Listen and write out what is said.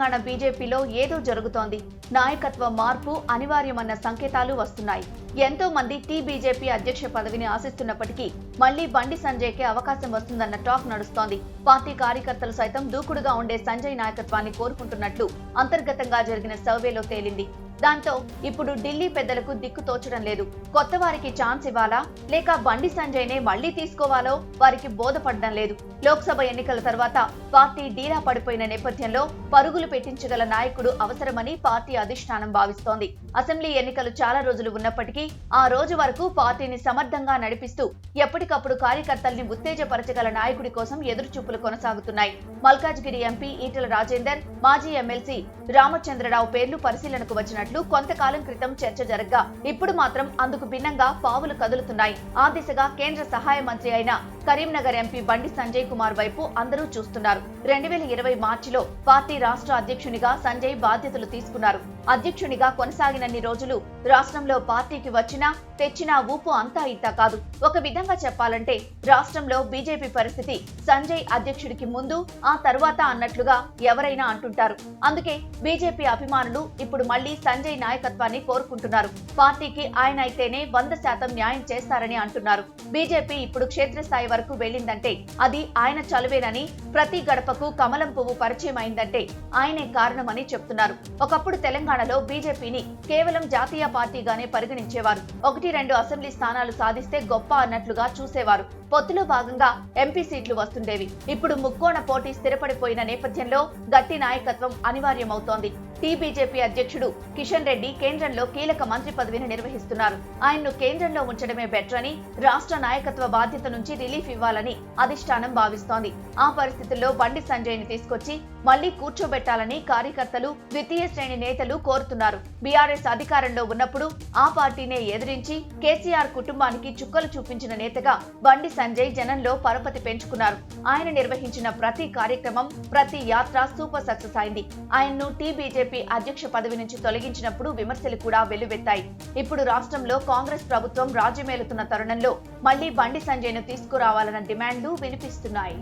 తెలంగాణ బీజేపీలో ఏదో జరుగుతోంది. నాయకత్వ మార్పు అనివార్యమన్న సంకేతాలు వస్తున్నాయి. ఎంతో మంది టీ బీజేపీ అధ్యక్ష పదవిని ఆశిస్తున్నప్పటికీ మళ్ళీ బండి సంజయ్కే అవకాశం వస్తుందన్న టాక్ నడుస్తోంది. పార్టీ కార్యకర్తలు సైతం దూకుడుగా ఉండే సంజయ్ నాయకత్వాన్ని కోరుకుంటున్నట్లు అంతర్గతంగా జరిగిన సర్వేలో తేలింది. దాంతో ఇప్పుడు ఢిల్లీ పెద్దలకు దిక్కు తోచడం లేదు. కొత్త వారికి ఛాన్స్ ఇవ్వాలా? లేక బండి సంజయ్నే మళ్ళీ తీసుకోవాలో? వారికి బోధపడడం లేదు. లోక్సభ ఎన్నికల తర్వాత పార్టీ డీలా పడిపోయిన నేపథ్యంలో పరుగులు పెట్టించగల నాయకుడు అవసరమని పార్టీ అధిష్టానం భావిస్తోంది. అసెంబ్లీ ఎన్నికలు చాలా రోజులు ఉన్నప్పటికీ ఆ రోజు వరకు పార్టీని సమర్థంగా నడిపిస్తూ ఎప్పటికప్పుడు కార్యకర్తల్ని ఉత్తేజపరచగల నాయకుడి కోసం ఎదురుచూపులు కొనసాగుతున్నాయి. మల్కాజ్గిరి ఎంపీ ఈటల రాజేందర్ మాజీ ఎమ్మెల్సీ రామచంద్రరావు పేర్లు పరిశీలనకు వచ్చినట్లు కొంతకాలం క్రితం చర్చ జరగ్గా. ఇప్పుడు మాత్రం అందుకు భిన్నంగా పావులు కదులుతున్నాయి. ఆ దిశగా కేంద్ర సహాయ మంత్రి అయిన కరీంనగర్ ఎంపీ బండి సంజయ్ కుమార్ వైపు అందరూ చూస్తున్నారు. రెండు వేల ఇరవై మార్చిలో పార్టీ రాష్ట్ర అధ్యక్షునిగా సంజయ్ బాధ్యతలు తీసుకున్నారు. అధ్యక్షునిగా కొనసాగినన్ని రోజులు రాష్ట్రంలో పార్టీకి వచ్చినా తెచ్చినా ఊపు అంతా ఇంతా కాదు. ఒక విధంగా చెప్పాలంటే రాష్ట్రంలో బీజేపీ పరిస్థితి సంజయ్ అధ్యక్షుడికి ముందు ఆ తర్వాత అన్నట్లుగా ఎవరైనా అంటుంటారు. అందుకే బీజేపీ అభిమానులు ఇప్పుడు మళ్ళీ సంజయ్ నాయకత్వాన్ని కోరుకుంటున్నారు. పార్టీకి ఆయన అయితేనే వంద శాతం న్యాయం చేస్తారని అంటున్నారు. బీజేపీ ఇప్పుడు క్షేత్రస్థాయి వరకు వెళ్ళిందంటే అది ఆయన చలువేనని ప్రతి గడపకు కమలం పువ్వు పరిచయం అయిందంటే ఆయనే కారణమని చెప్తున్నారు. ఒకప్పుడు తెలంగాణలో బీజేపీని కేవలం జాతీయ పార్టీగానే పరిగణించేవారు. ఒకటి రెండు అసెంబ్లీ స్థానాలు సాధిస్తే గొప్ప అన్నట్లుగా చూసేవారు. పొత్తులో భాగంగా ఎంపీ సీట్లు వస్తుండేవి. ఇప్పుడు ముక్కోణ పోటీ స్థిరపడిపోయిన నేపథ్యంలో గట్టి నాయకత్వం అనివార్యమవుతోంది. టీబీజేపీ అధ్యక్షుడు కిషన్ రెడ్డి కేంద్రంలో కీలక మంత్రి పదవిని నిర్వహిస్తున్నారు. ఆయన్ను కేంద్రంలో ఉంచడమే బెటర్ అని రాష్ట్ర నాయకత్వ బాధ్యత నుంచి రిలీఫ్ ఇవ్వాలని అధిష్టానం భావిస్తోంది. ఆ పరిస్థితుల్లో బండి సంజయ్ని తీసుకొచ్చి మళ్ళీ కూర్చోబెట్టాలని కార్యకర్తలు ద్వితీయ శ్రేణి నేతలు కోరుతున్నారు. బీఆర్ఎస్ అధికారంలో ఉన్నప్పుడు ఆ పార్టీనే ఎదిరించి కేసీఆర్ కుటుంబానికి చుక్కలు చూపించిన నేతగా బండి సంజయ్ జనంలో పరపతి పెంచుకున్నారు. ఆయన నిర్వహించిన ప్రతి కార్యక్రమం ప్రతి యాత్ర సూపర్ సక్సెస్ అయింది. ఆయన్ను టీ బీజేపీ అధ్యక్ష పదవి నుంచి తొలగించినప్పుడు విమర్శలు కూడా వెల్లువెత్తాయి. ఇప్పుడు రాష్ట్రంలో కాంగ్రెస్ ప్రభుత్వం రాజ్యమేలుతున్న తరుణంలో మళ్ళీ బండి సంజయ్ను తీసుకురావాలన్న డిమాండ్లు వినిపిస్తున్నాయి.